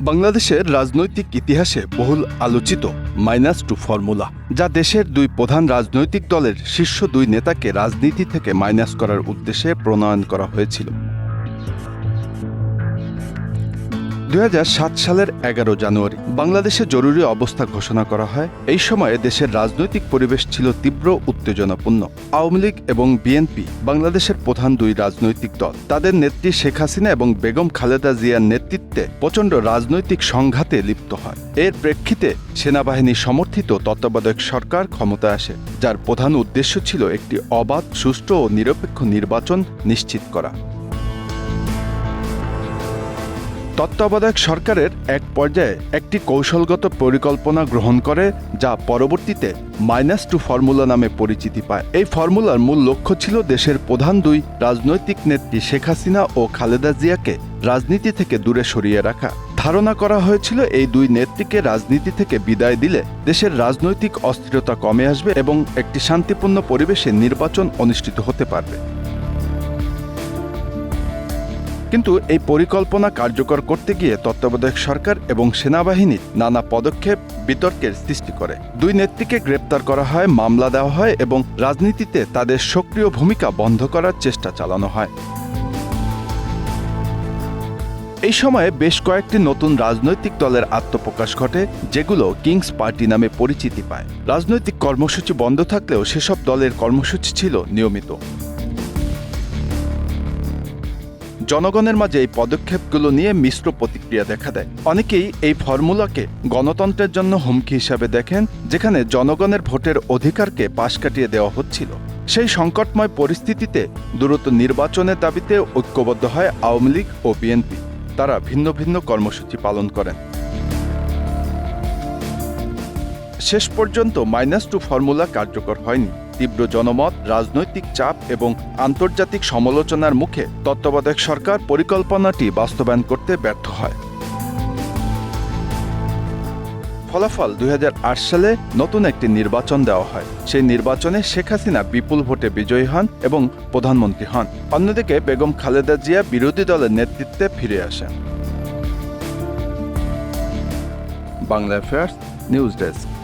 বাংলাদেশের রাজনৈতিক ইতিহাসে বহুল আলোচিত মাইনাস টু ফর্মুলা, যা দেশের দুই প্রধান রাজনৈতিক দলের শীর্ষ দুই নেতাকে রাজনীতি থেকে মাইনাস করার উদ্দেশ্যে প্রণয়ন করা হয়েছিল। দু হাজার সাত সালের এগারো জানুয়ারি বাংলাদেশে জরুরি অবস্থা ঘোষণা করা হয়। এই সময়ে দেশের রাজনৈতিক পরিবেশ ছিল তীব্র উত্তেজনাপূর্ণ। আওয়ামী লীগ এবং বিএনপি বাংলাদেশের প্রধান দুই রাজনৈতিক দল। তাদের নেত্রী শেখ হাসিনা এবং বেগম খালেদা জিয়ার নেতৃত্বে প্রচণ্ড রাজনৈতিক সংঘাতে লিপ্ত হয়। এর প্রেক্ষিতে সেনাবাহিনী সমর্থিত তত্ত্বাবধায়ক সরকার ক্ষমতায় আসে, যার প্রধান উদ্দেশ্য ছিল একটি অবাধ, সুষ্ঠু ও নিরপেক্ষ নির্বাচন নিশ্চিত করা। তত্ত্বাবধায়ক সরকারের এক পর্যায়ে একটি কৌশলগত পরিকল্পনা গ্রহণ করে, যা পরবর্তীতে মাইনাস টু ফর্মুলা নামে পরিচিতি পায়। এই ফর্মুলার মূল লক্ষ্য ছিল দেশের প্রধান দুই রাজনৈতিক নেত্রী শেখ হাসিনা ও খালেদা জিয়াকে রাজনীতি থেকে দূরে সরিয়ে রাখা। ধারণা করা হয়েছিল এই দুই নেত্রীকে রাজনীতি থেকে বিদায় দিলে দেশের রাজনৈতিক অস্থিরতা কমে আসবে এবং একটি শান্তিপূর্ণ পরিবেশে নির্বাচন অনুষ্ঠিত হতে পারবে। কিন্তু এই পরিকল্পনা কার্যকর করতে গিয়ে তত্ত্বাবধায়ক সরকার এবং সেনাবাহিনীর নানা পদক্ষেপ বিতর্কের সৃষ্টি করে। দুই নেত্রীকে গ্রেপ্তার করা হয়, মামলা দেওয়া হয় এবং রাজনীতিতে তাদের সক্রিয় ভূমিকা বন্ধ করার চেষ্টা চালানো হয়। এই সময়ে বেশ কয়েকটি নতুন রাজনৈতিক দলের আত্মপ্রকাশ ঘটে, যেগুলো কিংস পার্টি নামে পরিচিতি পায়। রাজনৈতিক কর্মসূচি বন্ধ থাকলেও সেসব দলের কর্মসূচি ছিল নিয়মিত। জনগণের মাঝে এই পদক্ষেপগুলো নিয়ে মিশ্র প্রতিক্রিয়া দেখা দেয়। অনেকেই এই ফর্মুলাকে গণতন্ত্রের জন্য হুমকি হিসাবে দেখেন, যেখানে জনগণের ভোটের অধিকারকে পাশ কাটিয়ে দেওয়া হচ্ছিল। সেই সংকটময় পরিস্থিতিতে দ্রুত নির্বাচনের দাবিতে ঐক্যবদ্ধ হয় আওয়ামী লীগ ও বিএনপি। তারা ভিন্ন ভিন্ন কর্মসূচি পালন করেন। শেষ পর্যন্ত মাইনাস টু ফর্মুলা কার্যকর হয়নি। তীব্র জনমত, রাজনৈতিক চাপ এবং আন্তর্জাতিক সমালোচনার মুখে তত্ত্বাবধায়ক সরকার পরিকল্পনাটি বাস্তবায়ন করতে ব্যর্থ হয়। ফলাফল দুই হাজার আট সালে নতুন একটি নির্বাচন দেওয়া হয়। সেই নির্বাচনে শেখ হাসিনা বিপুল ভোটে বিজয়ী হন এবং প্রধানমন্ত্রী হন। অন্যদিকে বেগম খালেদা জিয়া বিরোধী দলের নেতৃত্বে ফিরে আসেন। Bangla affairs, news desk.